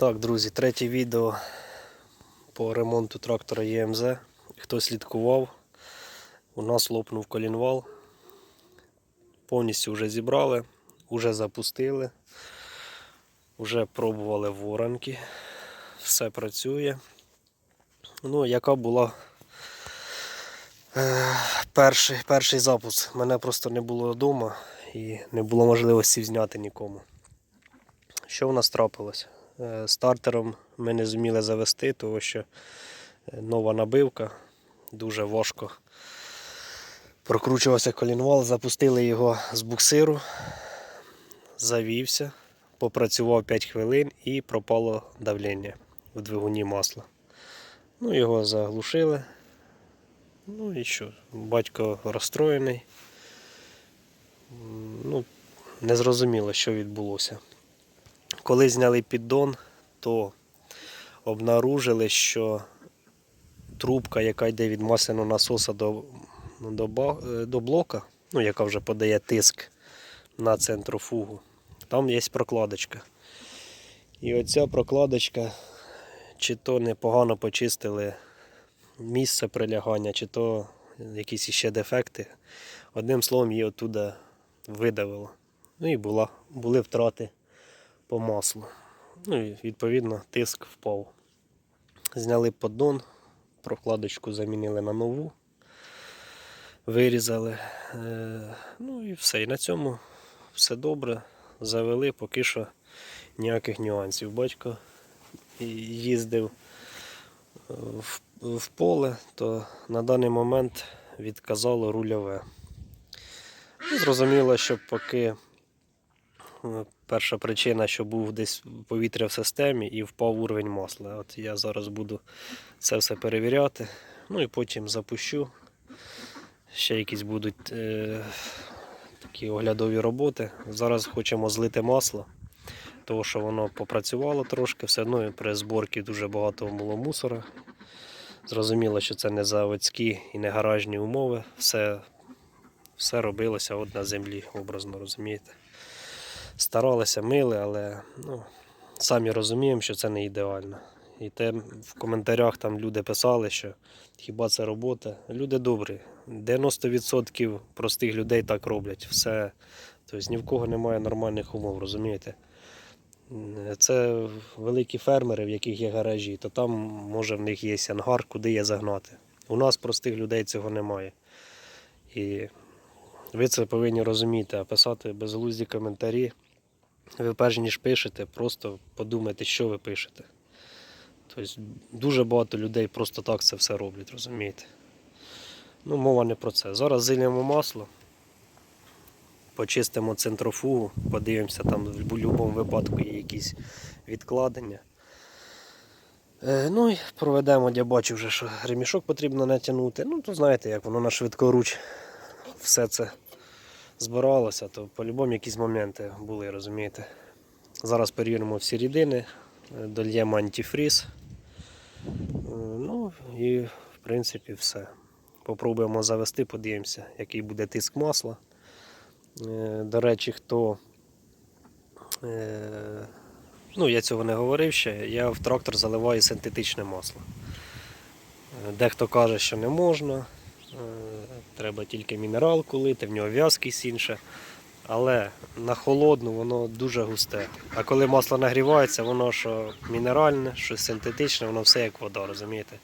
Так, друзі, третє відео по ремонту трактора ЄМЗ. Хто слідкував, у нас лопнув колінвал. Повністю вже зібрали, вже запустили, вже пробували воронки. Все працює. Ну, яка була е, перший, перший запуск? Мене просто не було вдома і не було можливості зняти нікому. Що в нас трапилось? Е, Стартером ми не зуміли завести, тому що е, нова набивка, дуже важко прокручувався колінвал, запустили його з буксиру, завівся, попрацював 5 хвилин і пропало давлення в двигуні масла. Ну, його заглушили. Ну і що? Батько розстроєний. Ну, не зрозуміло, що відбулося. Коли зняли піддон, то обнаружили, що трубка, яка йде від масляного насоса до, до, до блока, ну, яка вже подає тиск на центрофугу, там є прокладочка. І оця прокладочка, чи то непогано почистили місце прилягання, чи то якісь іще дефекти. Одним словом, її оттуда видавило. Ну і була, були втрати по маслу. Ну і відповідно тиск впав. Зняли поддон, прокладочку замінили на нову, вирізали. Е, Ну і все. І на цьому все добре. Завели, поки що ніяких нюансів. Батько їздив е, в, поле, то на даний момент відказало рульове. Ну, Зрозуміло, що поки Перша причина, що був десь повітря в системі і впав уровень масла. От я зараз буду це все перевіряти. Ну і потім запущу. Ще якісь будуть е, такі оглядові роботи. Зараз хочемо злити масло, тому що воно попрацювало трошки, все одно і при зборці дуже багато було мусора. Зрозуміло, що це не заводські і не гаражні умови. Все, все робилося от на землі, образно розумієте старалися, мили, але ну, самі розуміємо, що це не ідеально. І те в коментарях там люди писали, що хіба це робота. Люди добрі. 90% простих людей так роблять. Все. Тобто ні в кого немає нормальних умов, розумієте? Це великі фермери, в яких є гаражі, то там може в них є ангар, куди є загнати. У нас простих людей цього немає. І ви це повинні розуміти, а писати безглузді коментарі. Ви перш ніж пишете, просто подумайте, що ви пишете. Тобто дуже багато людей просто так це все роблять, розумієте? Ну, мова не про це. Зараз зильємо масло, почистимо центрофугу, подивимося, там в будь-якому випадку є якісь відкладення. Е, ну і проведемо, я бачу вже, що ремішок потрібно натягнути. Ну, то знаєте, як воно на швидкоруч все це збиралося, то по-любому якісь моменти були, розумієте. Зараз перевіримо всі рідини, е, дольємо антифріз. Е, Ну і в принципі все. Попробуємо завести, подивимося, який буде тиск масла. Е, До речі, хто. Ну, я цього не говорив ще. Я в трактор заливаю синтетичне масло. Дехто каже, що не можна. Треба тільки мінералку лити, в нього в'язкість інша. Але на холодну воно дуже густе. А коли масло нагрівається, воно що мінеральне, що синтетичне, воно все як вода, розумієте?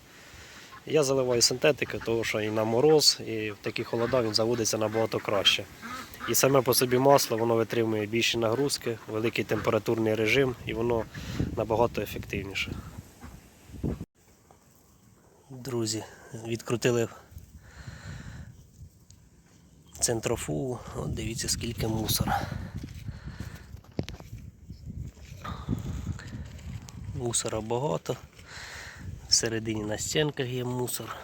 Я заливаю синтетики, тому що і на мороз, і в такі холода він заводиться набагато краще. І саме по собі масло воно витримує більші нагрузки, великий температурний режим і воно набагато ефективніше. Друзі, відкрутили центрофугу. От дивіться скільки мусора. Мусора багато. Всередині на стінках є мусор.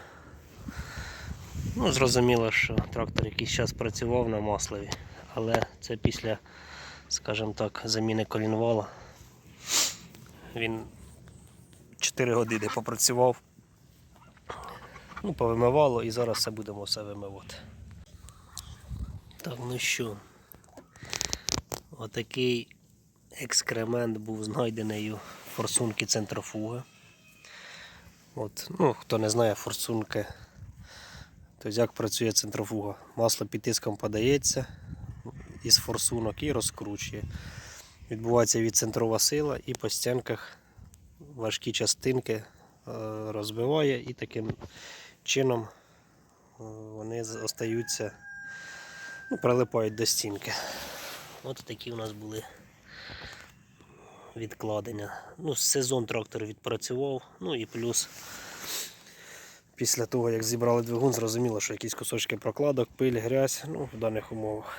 Ну, зрозуміло, що трактор якийсь час працював на маслові, але це після, скажімо так, заміни колінвала. Він 4 години попрацював, ну, повимивало і зараз все будемо все вимивати. Так, ну що, отакий екскремент був знайдений у форсунки центрофуги. От, ну, хто не знає форсунки, то як працює центрофуга. Масло під тиском подається із форсунок і розкручує. Відбувається відцентрова сила і по стінках важкі частинки е, розбиває і таким чином е, вони остаються, ну, прилипають до стінки. От такі у нас були відкладення. Ну, сезон трактор відпрацював, ну і плюс після того, як зібрали двигун, зрозуміло, що якісь кусочки прокладок, пиль, грязь, ну, в даних умовах.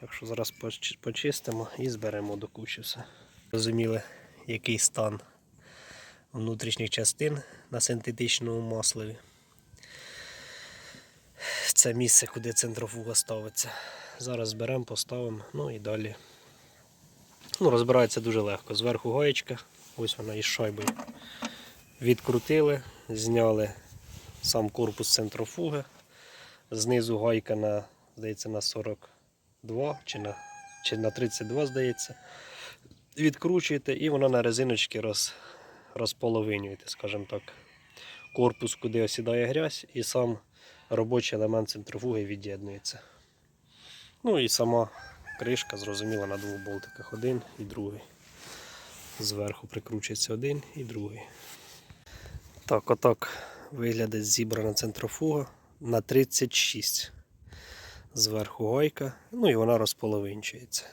Так що зараз почистимо і зберемо до кучі все. Розуміли, який стан внутрішніх частин на синтетичному маслові. Це місце, куди центрофуга ставиться. Зараз зберемо, поставимо, ну і далі. Ну, розбирається дуже легко. Зверху гаєчка, ось вона із шайбою. Відкрутили, зняли сам корпус центрофуги. Знизу гайка на, здається, на 42 чи на, чи на 32, здається. Відкручуєте і вона на резиночці роз, розполовинюєте, скажімо так. Корпус, куди осідає грязь, і сам робочий елемент центрофуги від'єднується. Ну і сама кришка, зрозуміло, на двох болтиках. Один і другий. Зверху прикручується один і другий. Так, отак виглядає зібрана центрофуга на 36. Зверху гайка, ну і вона розполовинчується.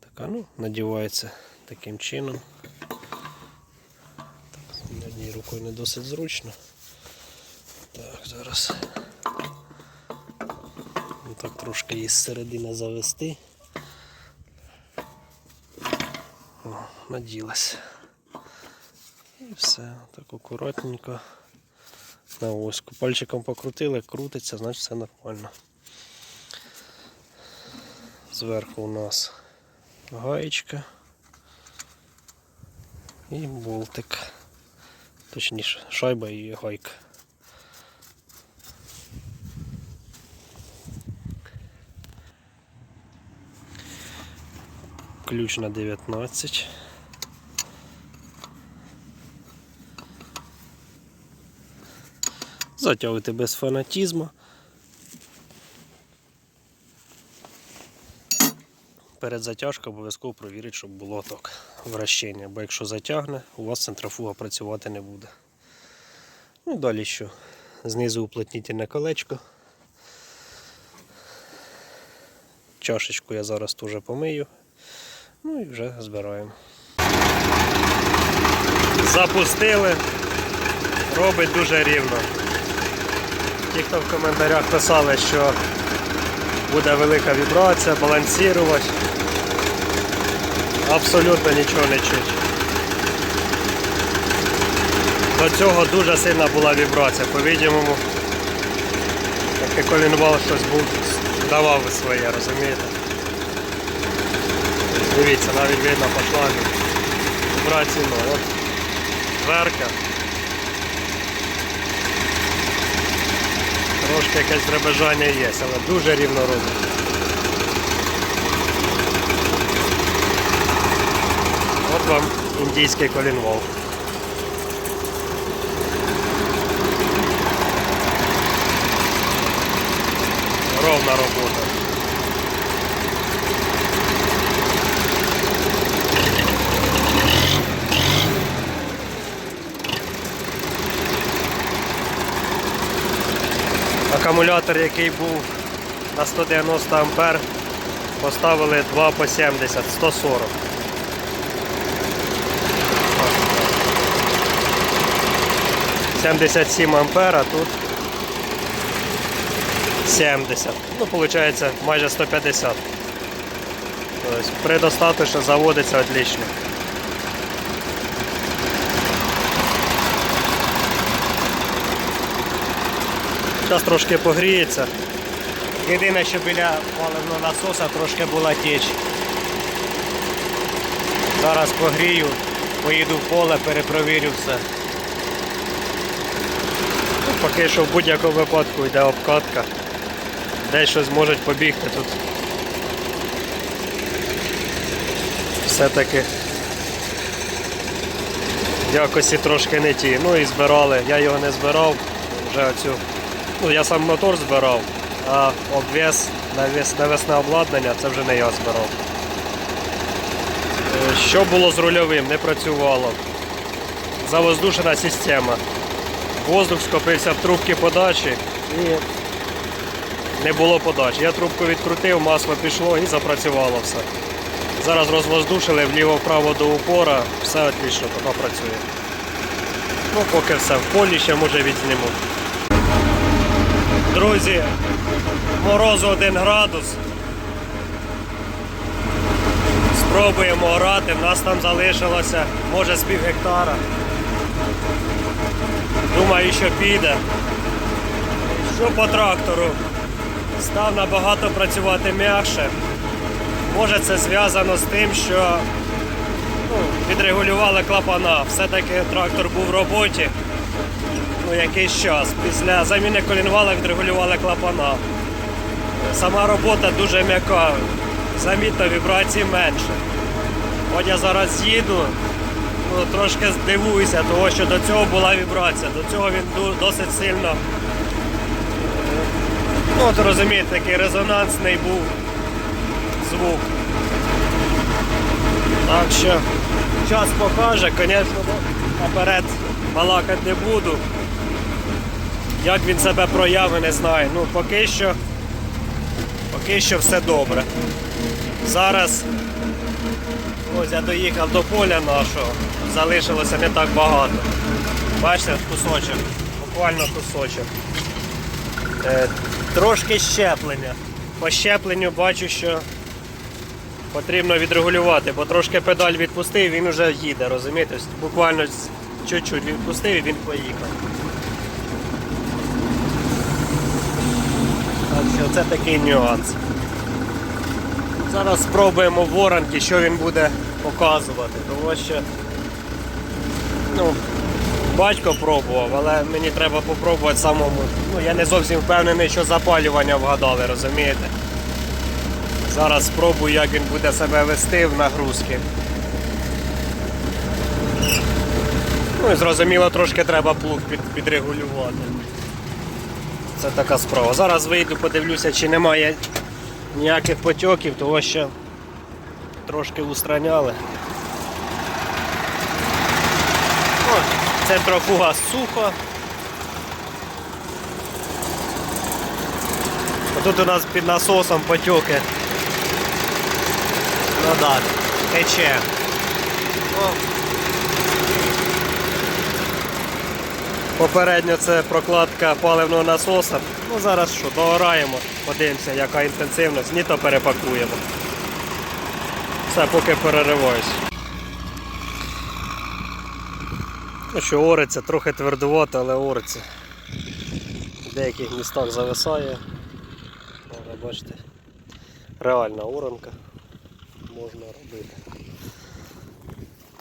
Така, ну, надівається таким чином. Так, однією рукою не досить зручно. Так, зараз. Ну, так трошки її зсередини завести. О, наділась. І все, так акуратненько. На оську. Пальчиком покрутили, крутиться, значить все нормально. Зверху у нас гаєчка і болтик. Точніше, шайба і гайка. Ключ на 19. Затягуйте без фанатізму. Перед затяжкою обов'язково провірити, щоб було так вращення, бо якщо затягне, у вас центрофуга працювати не буде. Ну далі що? Знизу уплотнітельне колечко. Чашечку я зараз теж помию. Ну і вже збираємо. Запустили. Робить дуже рівно. Ті, хто в коментарях писали, що буде велика вібрація, балансірувати. Абсолютно нічого не чуть. До цього дуже сильна була вібрація. По-відомому, як колінвал щось був, давав своє, розумієте? Дивіться, навіть видно по шлангу. Вібрації. От дверка. Трошки якесь дребежання є, але дуже рівно робить. От вам індійський колінвол. Ровна робота. Акумулятор, який був на 190 ампер, поставили 2 по 70, 140. 77 ампер, а тут 70. Ну, виходить, майже 150. Тобто, предостаточно заводиться отлично. Зараз трошки погріється. Єдине, що біля паливного насоса трошки була тіч. Зараз погрію, поїду в поле, перепровірю все. Ну, поки що в будь-якому випадку йде обкатка. Десь щось можуть побігти тут. Все-таки якості трошки не ті. Ну і збирали. Я його не збирав. Вже оцю. Ну, я сам мотор збирав, а обвес, навесне обладнання це вже не я збирав. Е, Що було з рульовим? Не працювало. Завоздушена система. Воздух скопився в трубці подачі і не було подачі. Я трубку відкрутив, масло пішло і запрацювало все. Зараз розвоздушили вліво-вправо до упора, все отлично, поки працює. Ну, поки все в полі, ще може відзніму. Друзі, морозу 1 градус. Спробуємо орати, в нас там залишилося може з пів гектара. Думаю, що піде. Що по трактору? Став набагато працювати м'якше. Може це зв'язано з тим, що ну, відрегулювали клапана. Все-таки трактор був в роботі ну, якийсь час. Після заміни колінвала відрегулювали клапана. Сама робота дуже м'яка, замітно вібрацій менше. От я зараз їду, ну, трошки здивуюся, того, що до цього була вібрація. До цього він досить сильно, е, ну от розумієте, такий резонансний був звук. Так що час покаже, звісно, наперед балакати не буду. Як він себе проявить, не знаю. Ну, поки що, поки що все добре. Зараз ось я доїхав до поля нашого, залишилося не так багато. Бачите, кусочок, буквально кусочок. Е, трошки щеплення. По щепленню бачу, що потрібно відрегулювати, бо трошки педаль відпустив, він вже їде, розумієте? Буквально чуть-чуть відпустив і він поїхав. Що це такий нюанс. Зараз спробуємо в воронки, що він буде показувати, тому що ну, батько пробував, але мені треба попробувати самому. Ну, я не зовсім впевнений, що запалювання вгадали, розумієте? Зараз спробую, як він буде себе вести в нагрузки. Ну і зрозуміло, трошки треба плуг під, підрегулювати. Це така справа. Зараз вийду, подивлюся, чи немає ніяких потьоків, того що трошки устраняли. О, центрофуга сухо. А Тут у нас під насосом потьоки. Ну так, тече. Попередньо це прокладка паливного насоса. Ну зараз що, доораємо, подивимося, яка інтенсивність, ні то перепакуємо. Все, поки перериваюсь. Ну що, ориться, трохи твердувато, але ориться. В деяких містах зависає. Але бачите, реальна оранка можна робити.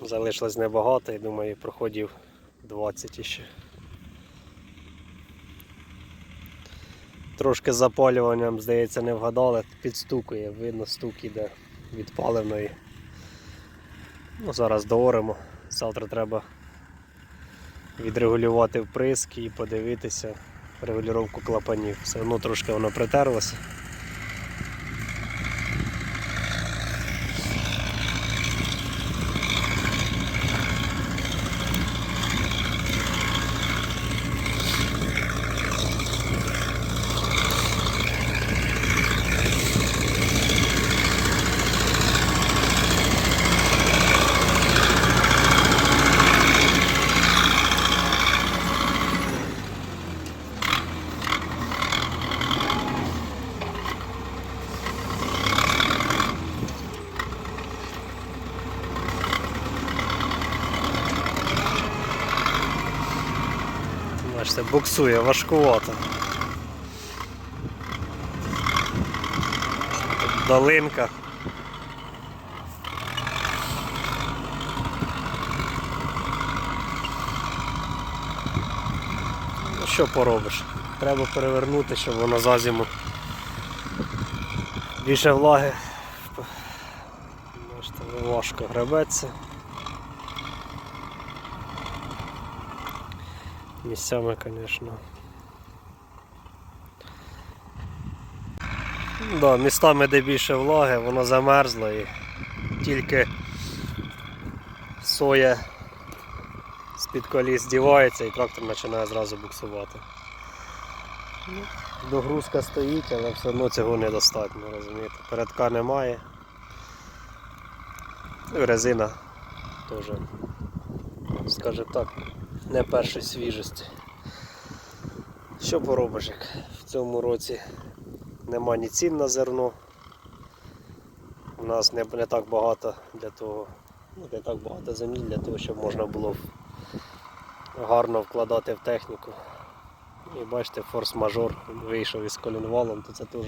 Залишилось небагато, я думаю, проходів 20 іще. Трошки запалюванням, здається, не вгадали, підстукує, видно, стук іде від паливної. Ну, зараз дооримо. Завтра треба відрегулювати вприск і подивитися регулювання клапанів. Все одно трошки воно притерлося. Бачите, буксує важкувато. Долинка. Ну що поробиш? Треба перевернути, щоб воно за зиму більше влаги. Важко гребеться. Місцями, звісно. Да, містами, де більше влаги, воно замерзло і тільки соя з-під коліс здівається і трактор починає зразу буксувати. Догрузка стоїть, але все одно цього недостатньо, розумієте. Передка немає. Резина теж, скажімо так, не першої свіжості. Що поробиш, як в цьому році нема ні цін на зерно. У нас не, не так багато для того, ну, не так багато землі для того, щоб можна було гарно вкладати в техніку. І бачите, форс-мажор вийшов із колінвалом, то це теж,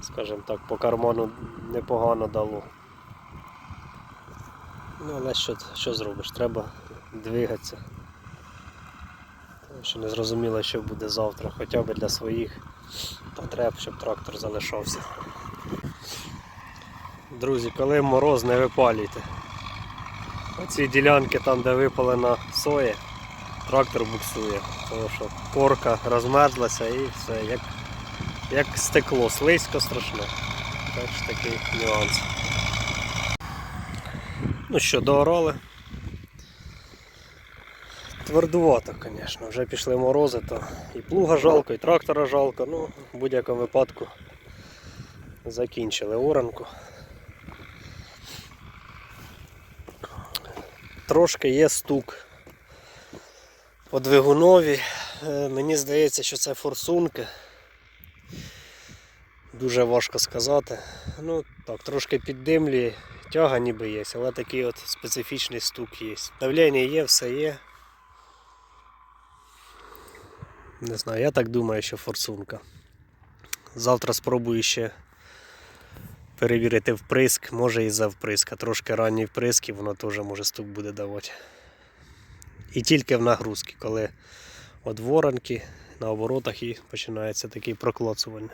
скажімо так, по карману непогано дало. Ну, але що, що зробиш? Треба двигатися. Що не зрозуміло, що буде завтра, хоча б для своїх потреб, щоб трактор залишався. Друзі, коли мороз, не випалюйте. Оці ділянки там, де випалена соя, трактор буксує, тому що корка розмерзлася і все, як, як стекло, слизько страшне. Так що такий нюанс. Ну що, доорали. Твердувато, звісно, вже пішли морози, то і плуга жалко, і трактора жалко, ну, в будь-якому випадку закінчили оранку. Трошки є стук по двигунові. Е, Мені здається, що це форсунки. Дуже важко сказати. Ну так, трошки піддимлі, тяга ніби є, але такий от специфічний стук є. Давлення є, все є. Не знаю, я так думаю, що форсунка. Завтра спробую ще перевірити вприск, може і за вприск, а трошки ранній вприск і воно теж може стук буде давати. І тільки в нагрузки, коли от воронки на оборотах і починається такий проклоцування.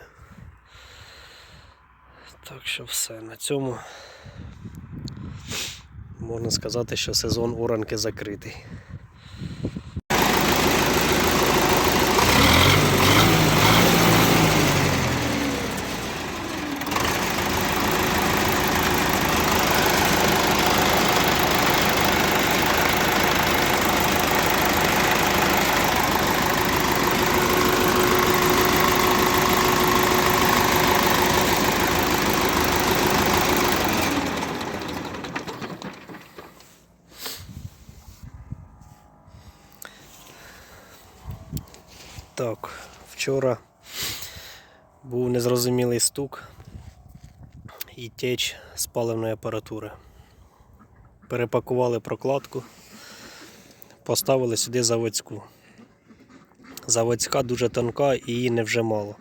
Так що все, на цьому можна сказати, що сезон оранки закритий. Так, вчора був незрозумілий стук і теч з паливної апаратури. Перепакували прокладку, поставили сюди заводську. Заводська дуже тонка і її не вжимало.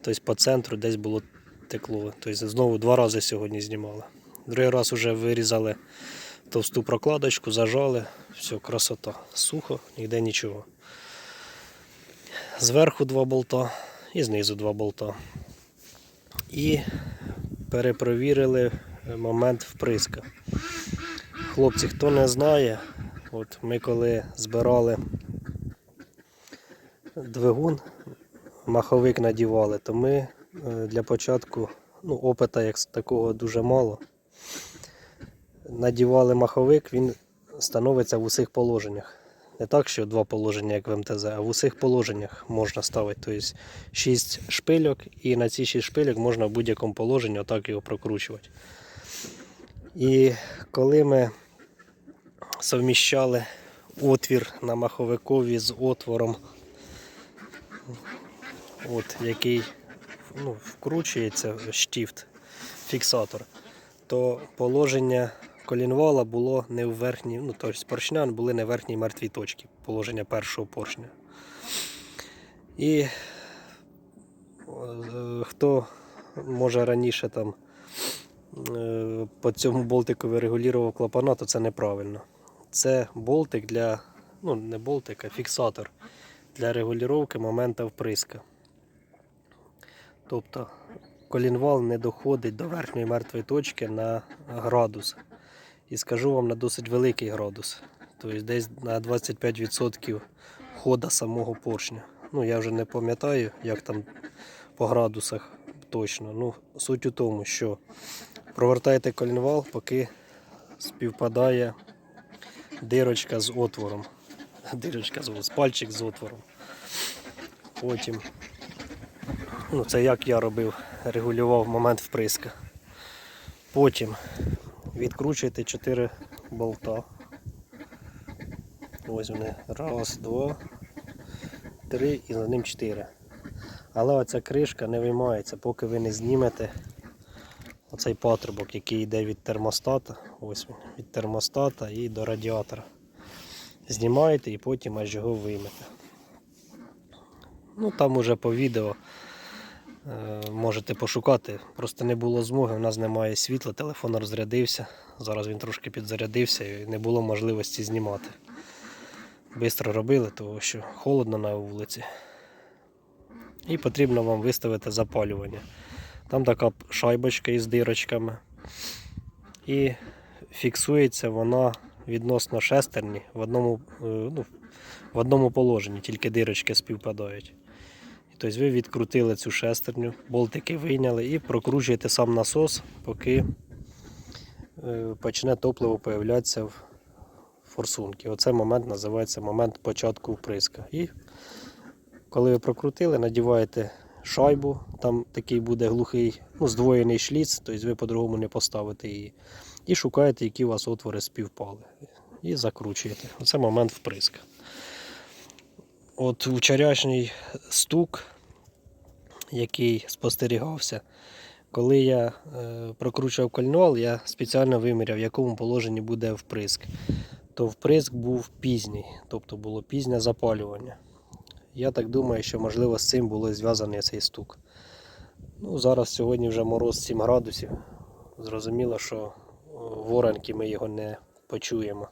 Тобто по центру десь було текло. Тобто знову два рази сьогодні знімали. Другий раз вже вирізали товсту прокладочку, зажали, все, красота. Сухо, ніде нічого. Зверху два болта і знизу два болта. І перепровірили момент вприска. Хлопці, хто не знає, от ми коли збирали двигун, маховик надівали, то ми е, для початку, ну, опита як такого дуже мало. Надівали маховик, він становиться в усіх положеннях. Не так, що два положення, як в МТЗ, а в усіх положеннях можна ставити. Тобто 6 шпильок, і на ці 6 шпильок можна в будь-якому положенні отак його прокручувати. І коли ми совміщали отвір на маховикові з отвором, от, який ну, вкручується штіфт, фіксатор, то положення колінвала було не в верхній, ну тобто поршня були не в верхній мертвій точці, положення першого поршня. І е, хто може раніше там е, по цьому болтикові регулював клапана, то це неправильно. Це болтик для, ну не болтик, а фіксатор для регулювання моменту вприска. Тобто колінвал не доходить до верхньої мертвої точки на градус. І скажу вам на досить великий градус. Тобто десь на 25% хода самого поршня. Ну, я вже не пам'ятаю, як там по градусах точно. Ну, суть у тому, що провертаєте колінвал, поки співпадає дирочка з отвором. Дирочка з пальчик з отвором. Потім, ну це як я робив, регулював момент вприска. Потім відкручуєте 4 болта. Ось вони. Раз, два, три і за ним 4. Але оця кришка не виймається, поки ви не знімете оцей патрубок, який йде від термостата. Ось він, від термостата і до радіатора. Знімаєте і потім аж його виймете. Ну там уже по відео можете пошукати. Просто не було змоги, у нас немає світла, телефон розрядився. Зараз він трошки підзарядився і не було можливості знімати. Бистро робили, тому що холодно на вулиці. І потрібно вам виставити запалювання. Там така шайбочка із дирочками. І фіксується вона відносно шестерні в одному, е, ну, в одному положенні, тільки дирочки співпадають. Тобто ви відкрутили цю шестерню, болтики вийняли і прокручуєте сам насос, поки е, почне топливо появлятися в форсунки. Оцей момент називається момент початку вприска. І коли ви прокрутили, надіваєте шайбу, там такий буде глухий, ну, здвоєний шліц, тобто ви по-другому не поставите її. І шукаєте, які у вас отвори співпали. І закручуєте. Оце момент вприска. От вчорашній стук, який спостерігався, коли я е, прокручував кольнуал, я спеціально виміряв, в якому положенні буде вприск. То вприск був пізній, тобто було пізнє запалювання. Я так думаю, що можливо з цим було зв'язаний цей стук. Ну, зараз сьогодні вже мороз 7 градусів. Зрозуміло, що е, воронки ми його не почуємо.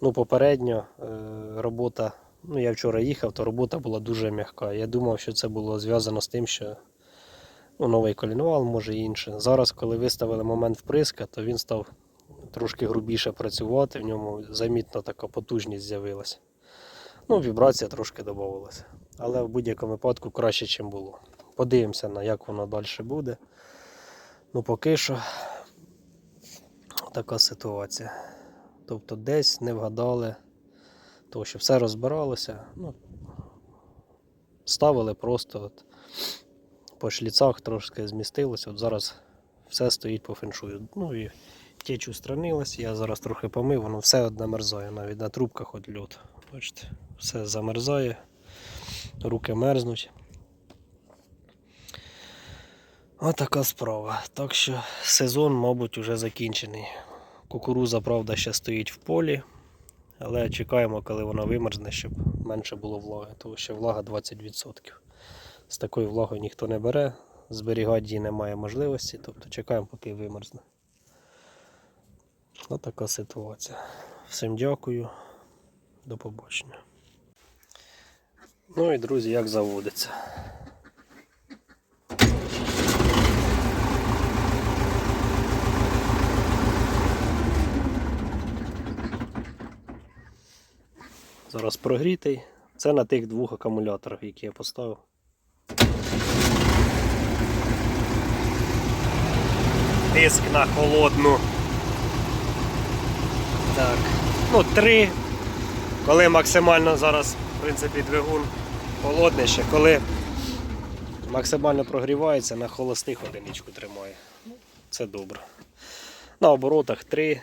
Ну, попередньо е, робота, ну я вчора їхав, то робота була дуже м'яка. Я думав, що це було зв'язано з тим, що ну, новий колінвал, може інше. Зараз, коли виставили момент вприска, то він став трошки грубіше працювати, в ньому замітно така потужність з'явилася. Ну, вібрація трошки додавалася. Але в будь-якому випадку краще, ніж було. Подивимося, на як воно далі буде. Ну, поки що така ситуація. Тобто десь не вгадали, тому що все розбиралося. Ну, ставили просто от, по шліцах трошки змістилося. От зараз все стоїть по феншую. Ну і течь устранилась, я зараз трохи помив, воно все одне мерзає, навіть на трубках от льот. Бачите, все замерзає, руки мерзнуть. Отака справа. Так що сезон, мабуть, вже закінчений. Кукуруза, правда, ще стоїть в полі, але чекаємо, коли вона вимерзне, щоб менше було влаги, тому що влага 20%. З такою влагою ніхто не бере, зберігати її немає можливості, тобто чекаємо, поки вимерзне. Отака ситуація. Всім дякую, до побачення. Ну і друзі, як заводиться. Зараз прогрітий. Це на тих двох акумуляторах, які я поставив. Тиск на холодну. Так. Ну, три. Коли максимально зараз, в принципі, двигун холодний ще, коли максимально прогрівається, на холостих одиничку тримає. Це добре. На оборотах 3,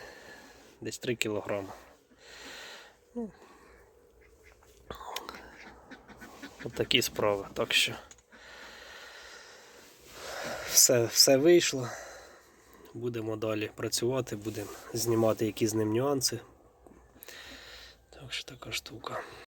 десь 3 кг. От такі справи. Так що все, все вийшло. Будемо далі працювати, будемо знімати які з ним нюанси. Так що така штука.